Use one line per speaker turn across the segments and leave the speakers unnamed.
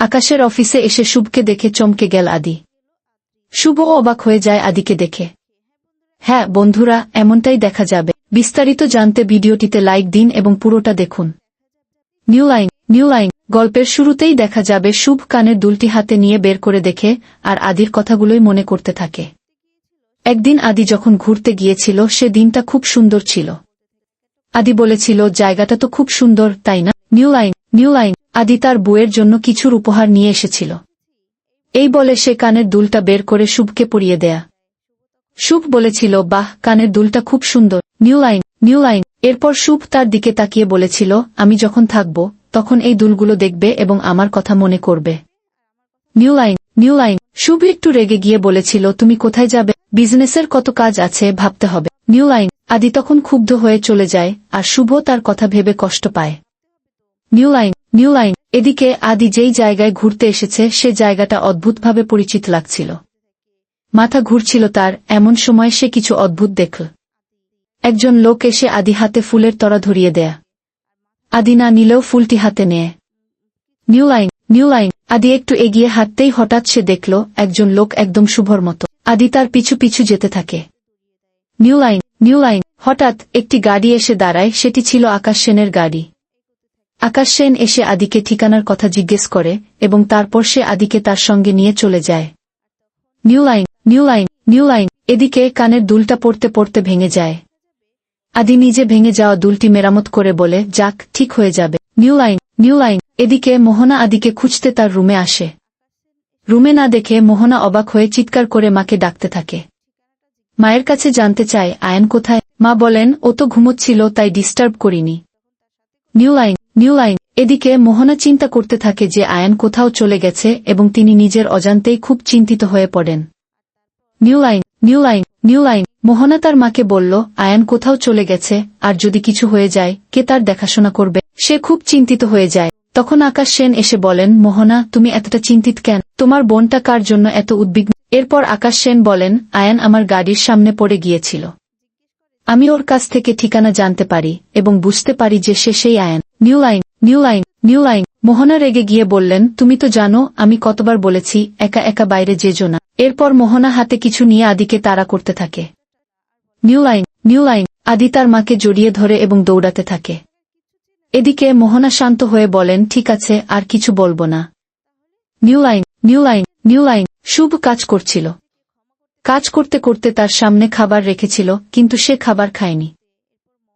আকাশের অফিসে এসে শুভকে দেখে চমকে গেল আদি। শুভও অবাক হয়ে যায় আদিকে দেখে। হ্যাঁ বন্ধুরা, এমনটাই দেখা যাবে। বিস্তারিত জানতে ভিডিওটিতে লাইক দিন এবং পুরোটা দেখুন। New line new line. গল্পের শুরুতেই দেখা যাবে শুভ কানের দুলটি হাতে নিয়ে বের করে দেখে আর আদির কথাগুলোই মনে করতে থাকে। একদিন আদি যখন ঘুরতে গিয়েছিল, সে দিনটা খুব সুন্দর ছিল। আদি বলেছিল, জায়গাটা তো খুব সুন্দর, তাই না? New line new line. Adi তার বউয়ের জন্য কিছুর উপহার নিয়ে এসেছিল। এই বলে সে কানের দুলটা বের করে শুভকে পরিয়ে দেয়া। শুভ বলেছিল, বাহ, কানের দুলটা খুব সুন্দর। New line new line. এরপর শুভ তার দিকে তাকিয়ে বলেছিল, আমি যখন থাকব, তখন এই দুলগুলো দেখবে এবং আমার কথা মনে করবে। New line new line. Shubho একটু রেগে গিয়ে বলেছিল, তুমি কোথায় যাবে? বিজনেসের কত কাজ আছে ভাবতে হবে। নিউ লাইন, আদি তখন ক্ষুব্ধ হয়ে চলে যায়, আর শুভ তার কথা ভেবে কষ্ট পায়। নিউ লাইন নিউ লাইন, এদিকে আদি যেই জায়গায় ঘুরতে এসেছে, সে জায়গাটা অদ্ভুতভাবে পরিচিত লাগছিল। মাথা ঘুরছিল তার, এমন সময় সে কিছু অদ্ভুত দেখল। একজন লোক এসে আদি হাতে ফুলের তরা ধরিয়ে দেয়া। আদি না নিলেও ফুলটি হাতে নেয়। নিউ লাইন নিউ লাইন, আদি একটু এগিয়ে হাঁটতেই হঠাৎ সে দেখল, একজন লোক একদম শুভর মতো। আদি তার পিছু পিছু যেতে থাকে। নিউ লাইন নিউ লাইন, হঠাৎ একটি গাড়ি এসে দাঁড়ায়, সেটি ছিল আকাশ সেনের গাড়ি। আকাশ সেন এসে আদিকে ঠিকানার কথা জিজ্ঞেস করে এবং তারপর সে আদিকে তার সঙ্গে নিয়ে চলে যায়। New line new line new line, এদিকে কানের দুলটা পড়তে পড়তে ভেঙে যায়। আদি নিজে ভেঙে যাওয়া দুলটি মেরামত করে বলে, যাক, ঠিক হয়ে যাবে। নিউ লাইন নিউ লাইন, এদিকে মোহনা আদিকে খুঁজতে তার রুমে আসে। রুমে না দেখে মোহনা অবাক হয়ে চিৎকার করে মাকে ডাকতে থাকে। মায়ের কাছে জানতে চায়, আয়ন কোথায়? মা বলেন, ও তো ঘুমোচ্ছিল, তাই ডিস্টার্ব করিনি। নিউ লাইন নিউ লাইন, এদিকে মোহনা চিন্তা করতে থাকে যে আয়ন কোথাও চলে গেছে এবং তিনি নিজের অজান্তেই খুব চিন্তিত হয়ে পড়েন। New line new line new line, Mohona তার মাকে বলল, আয়ান কোথাও চলে গেছে, আর যদি কিছু হয়ে যায়, কে তার দেখাশোনা করবে? সে খুব চিন্তিত হয়ে যায়। তখন আকাশ সেন এসে বলেন, মোহনা, তুমি এতটা চিন্তিত কেন? তোমার বোনটা কার জন্য এত উদ্বিগ্ন? এরপর আকাশ সেন বলেন, আয়ান আমার গাড়ির সামনে পড়ে গিয়েছিল। আমি ওর কাছ থেকে ঠিকানা জানতে পারি এবং বুঝতে পারি যে সে সেই Ayan. New line new line new line. Mohona রেগে গিয়ে বললেন, তুমি তো জানো, আমি কতবার বলেছি, একা একা বাইরে যেজো না। এরপর মোহনা হাতে কিছু নিয়ে আদিকে তাড়া করতে থাকে। New line new line. Adi তার মাকে জড়িয়ে ধরে এবং দৌড়াতে থাকে। এদিকে মোহনা শান্ত হয়ে বলেন, ঠিক আছে, আর কিছু বলব না। New line new line new line. Shubho কাজ করছিল। কাজ করতে করতে তার সামনে খাবার রেখেছিল, কিন্তু সে খাবার খায়নি।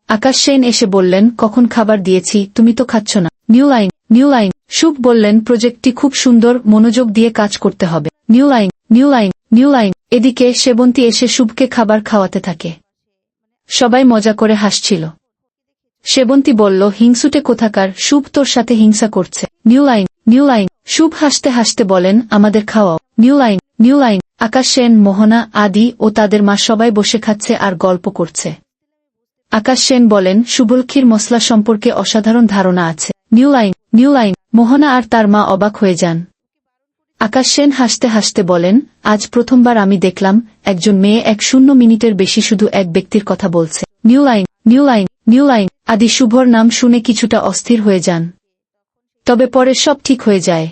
আকাশ সেন এসে বললেন, কখন খাবার দিয়েছি? তুমি তো খাচ্ছ না। New line new line Shubho বললেন, প্রজেক্টটি খুব সুন্দর, মনোযোগ দিয়ে কাজ করতে হবে। New line new line new line এদিকে সেবন্তী এসে শুভকে খাবার খাওয়াতে থাকে। সবাই মজা করে হাসছিল। সেবন্তী বলল, হিংসুটে কোথাকার? শুভ তোর সাথে হিংসা করছে। New line new line Shubho হাসতে হাসতে বলেন, আমাদের খাওয়াও। New line new line Akash Sen, Mohona, Adi ও তাদের মা সবাই বসে খাচ্ছে আর গল্প করছে। আকাশ সেন বলেন শুভলক্ষীর মশলা সম্পর্কে অসাধারণ ধারণা আছে। New line new line, Mohona আর তার মা অবাক হয়ে যান। আকাশ সেন হাসতে হাসতে বলেন, আজ প্রথমবার আমি দেখলাম, একজন মেয়ে এক শূন্য মিনিটের বেশি শুধু এক ব্যক্তির কথা বলছে। New line new line new line, Adi শুভর নাম শুনে কিছুটা অস্থির হয়ে যান। তবে পরে সব ঠিক হয়ে যায়।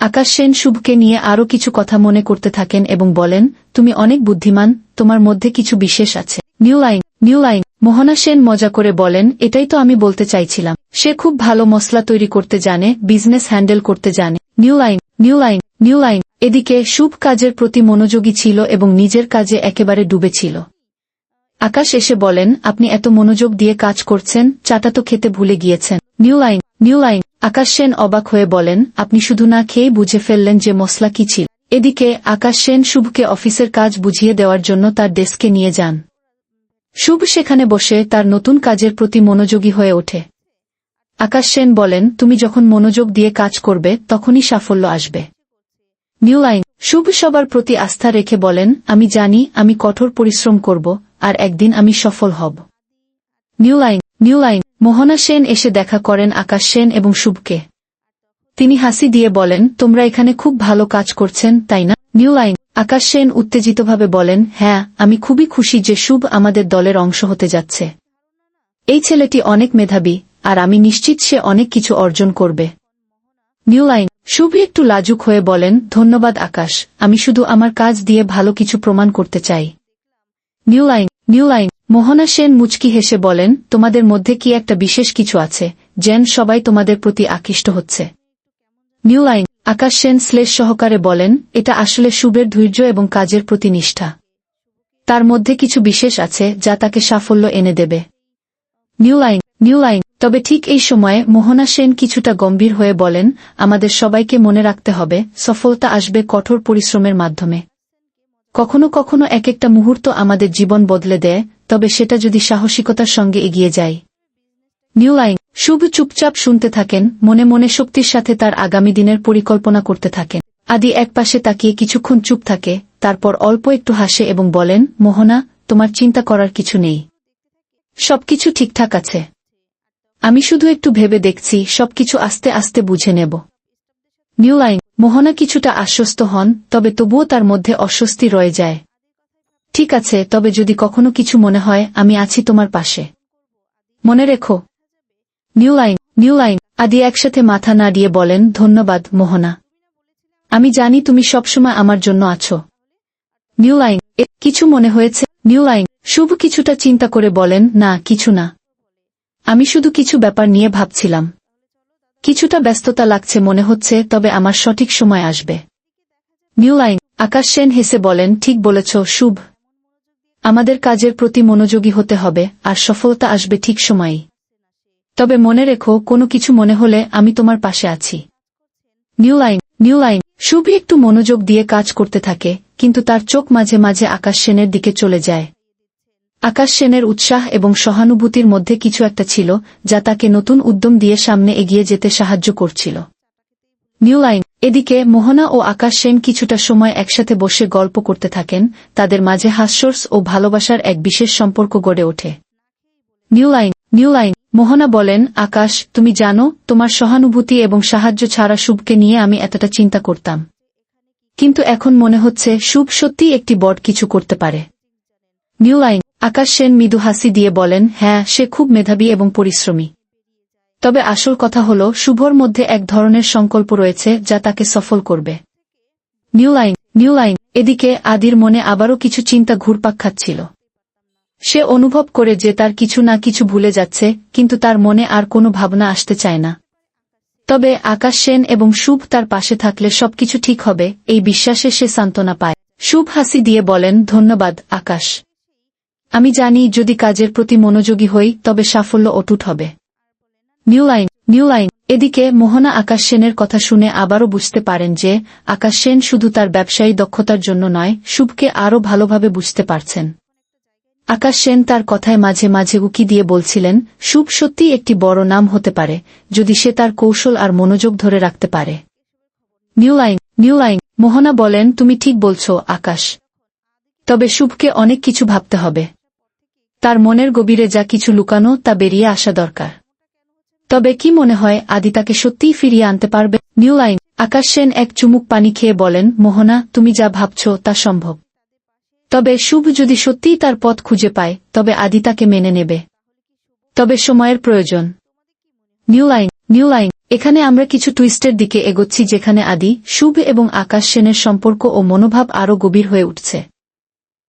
আকাশ সেন শুভকে নিয়ে আরও কিছু কথা মনে করতে থাকেন এবং বলেন, তুমি অনেক বুদ্ধিমান, তোমার মধ্যে কিছু বিশেষ আছে। New line new line Mohona Sen মজা করে বলেন, এটাই তো আমি বলতে চাইছিলাম। সে খুব ভালো মশলা তৈরি করতে জানে, বিজনেস হ্যান্ডেল করতে জানে। New line new line new line. এদিকে শুভ কাজের প্রতি মনোযোগী ছিল এবং নিজের কাজে একেবারে ডুবেছিল আকাশ এসে বলেন, আপনি এত মনোযোগ দিয়ে কাজ করছেন, চাটা তো খেতে ভুলে গিয়েছেন। New line new line. Akash Sen অবাক হয়ে বলেন, আপনি শুধু না খেয়েই বুঝে ফেললেন যে মশলা কি ছিল। এদিকে আকাশ সেন শুভকে অফিসের কাজ বুঝিয়ে দেওয়ার জন্য তার ডেস্কে নিয়ে যান। শুভ সেখানে বসে তার নতুন কাজের প্রতি মনোযোগী হয়ে ওঠে। আকাশ সেন বলেন, তুমি যখন মনোযোগ দিয়ে কাজ করবে, তখনই সাফল্য আসবে। নিউ লাইন শুভ সবার প্রতি আস্থা রেখে বলেন, আমি জানি, আমি কঠোর পরিশ্রম করব, আর একদিন আমি সফল হব। New line new line Mohona Sen এসে দেখা করেন আকাশ সেন এবং শুভকে। তিনি হাসি দিয়ে বলেন, তোমরা এখানে খুব ভালো কাজ করছেন, তাই না? নিউ লাইন আকাশ সেন উত্তেজিতভাবে বলেন হ্যাঁ আমি খুবই খুশি যে শুভ আমাদের দলের অংশ হতে যাচ্ছে। এই ছেলেটি অনেক মেধাবী, আর আমি নিশ্চিত সে অনেক কিছু অর্জন করবে। New line. শুভ একটু লাজুক হয়ে বলেন, ধন্যবাদ আকাশ, আমি শুধু আমার কাজ দিয়ে ভালো কিছু প্রমাণ করতে চাই। New line. New line. Mohona Sen মুচকি হেসে বলেন, তোমাদের মধ্যে কি একটা বিশেষ কিছু আছে, যেন সবাই তোমাদের প্রতি আকৃষ্ট হচ্ছে। New line. আকাশ সেন শ্লেষ সহকারে বলেন, এটা আসলে শুভের ধৈর্য এবং কাজের প্রতি নিষ্ঠা। তার মধ্যে কিছু বিশেষ আছে যা তাকে সাফল্য এনে দেবে। নিউ লাইন নিউ লাইন, তবে ঠিক এই সময়ে মোহনা সেন কিছুটা গম্ভীর হয়ে বলেন, আমাদের সবাইকে মনে রাখতে হবে, সফলতা আসবে কঠোর পরিশ্রমের মাধ্যমে। কখনো কখনো এক একটা মুহূর্ত আমাদের জীবন বদলে দেয়, তবে সেটা যদি সাহসিকতার সঙ্গে এগিয়ে যায়। নিউ লাইন শুভ চুপচাপ শুনতে থাকেন, মনে মনে শক্তির সাথে তার আগামী দিনের পরিকল্পনা করতে থাকেন। আদি একপাশে তাকিয়ে কিছুক্ষণ চুপ থাকে, তারপর অল্প একটু হাসে এবং বলেন, মোহনা, তোমার চিন্তা করার কিছু নেই। সবকিছু ঠিকঠাক আছে। আমি শুধু একটু ভেবে দেখছি, সবকিছু আস্তে আস্তে বুঝে নেব। নিউ লাইন মোহনা কিছুটা আশ্বস্ত হন, তবে তবুও তার মধ্যে অস্বস্তি রয়ে যায়। ঠিক আছে, তবে যদি কখনো কিছু মনে হয়, আমি আছি তোমার পাশে। মনে রেখো নিউ লাইন নিউ লাইন, আদি একসাথে মাথা নাড়িয়ে বলেন, ধন্যবাদ, মোহনা। আমি জানি তুমি সবসময় আমার জন্য আছো। নিউ লাইন কিছু মনে হয়েছে? নিউ লাইন, শুভ কিছুটা চিন্তা করে বলেন, না, কিছু না। আমি শুধু কিছু ব্যাপার নিয়ে ভাবছিলাম। কিছুটা ব্যস্ততা লাগছে মনে হচ্ছে, তবে আমার সঠিক সময় আসবে। নিউ লাইন, আকাশ সেন হেসে বলেন, ঠিক বলেছ, শুভ। আমাদের কাজের প্রতি মনোযোগী হতে হবে, আর সফলতা আসবে ঠিক সময়েই। তবে মনে রেখো, কোনো কিছু মনে হলে আমি তোমার পাশে আছি। New line new line Shubhi একটু মনোযোগ দিয়ে কাজ করতে থাকে, কিন্তু তার চোখ মাঝে মাঝে আকাশ সেনের দিকে চলে যায়। আকাশ সেনের উৎসাহ এবং সহানুভূতির মধ্যে কিছু একটা ছিল, যা তাকে নতুন উদ্যম দিয়ে সামনে এগিয়ে যেতে সাহায্য করছিল। নিউ লাইন এদিকে মোহনা ও আকাশ সেন কিছুটা সময় একসাথে বসে গল্প করতে থাকেন, তাদের মাঝে হাস্যর্স ও ভালোবাসার এক বিশেষ সম্পর্ক গড়ে ওঠে। New line new line Mohona বলেন, আকাশ, তুমি জানো, তোমার সহানুভূতি এবং সাহায্য ছাড়া শুভকে নিয়ে আমি এতটা চিন্তা করতাম। কিন্তু এখন মনে হচ্ছে, শুভ সত্যিই একটি বড় কিছু করতে পারে। নিউ লাইন আকাশ সেন মৃদু হাসি দিয়ে বলেন হ্যাঁ সে খুব মেধাবী এবং পরিশ্রমী। তবে আসল কথা হল, শুভর মধ্যে এক ধরনের সংকল্প রয়েছে, যা তাকে সফল করবে। নিউ লাইন নিউ লাইন এদিকে আদির মনে আবারও কিছু চিন্তা ঘুরপাক খাচ্ছিল। সে অনুভব করে যে তার কিছু না কিছু ভুলে যাচ্ছে, কিন্তু তার মনে আর কোনো ভাবনা আসতে চায় না। তবে আকাশ সেন এবং শুভ তার পাশে থাকলে সবকিছু ঠিক হবে, এই বিশ্বাসে সে সান্ত্বনা পায়। শুভ হাসি দিয়ে বলেন, ধন্যবাদ, আকাশ। আমি জানি যদি কাজের প্রতি মনোযোগী হই, তবে সাফল্য অটুট হবে। New line new line. এদিকে মোহনা আকাশ সেনের কথা শুনে আবারও বুঝতে পারেন যে, আকাশ সেন শুধু তার ব্যবসায়ী দক্ষতার জন্য নয়, শুভকে আরও ভালোভাবে বুঝতে পারছেন। আকাশ সেন তার কথায় মাঝে মাঝে উকি দিয়ে বলছিলেন শুভ সত্যিই একটি বড় নাম হতে পারে, যদি সে তার কৌশল আর মনোযোগ ধরে রাখতে পারে। New line new line Mohona বলেন, তুমি ঠিক বলছ, আকাশ। তবে শুভকে অনেক কিছু ভাবতে হবে। তার মনের গভীরে যা কিছু লুকানো, তা বেরিয়ে আসা দরকার। তবে কি মনে হয়, আদি তাকে সত্যিই ফিরিয়ে আনতে পারবে? নিউ লাইন আকাশ সেন এক চুমুক পানি খেয়ে বলেন, মোহনা, তুমি যা ভাবছ, তা সম্ভব। তবে শুভ যদি সত্যিই তার পথ খুঁজে পায়, তবে আদি তাকে মেনে নেবে। তবে সময়ের প্রয়োজন। নিউ লাইন নিউ লাইন, এখানে আমরা কিছু টুইস্টের দিকে এগোচ্ছি যেখানে আদি, শুভ এবং আকাশ সেনের সম্পর্ক ও মনোভাব আরও গভীর হয়ে উঠছে।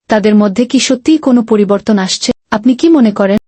তাদের মধ্যে কি সত্যিই কোনো পরিবর্তন আসছে? আপনি কি মনে করেন?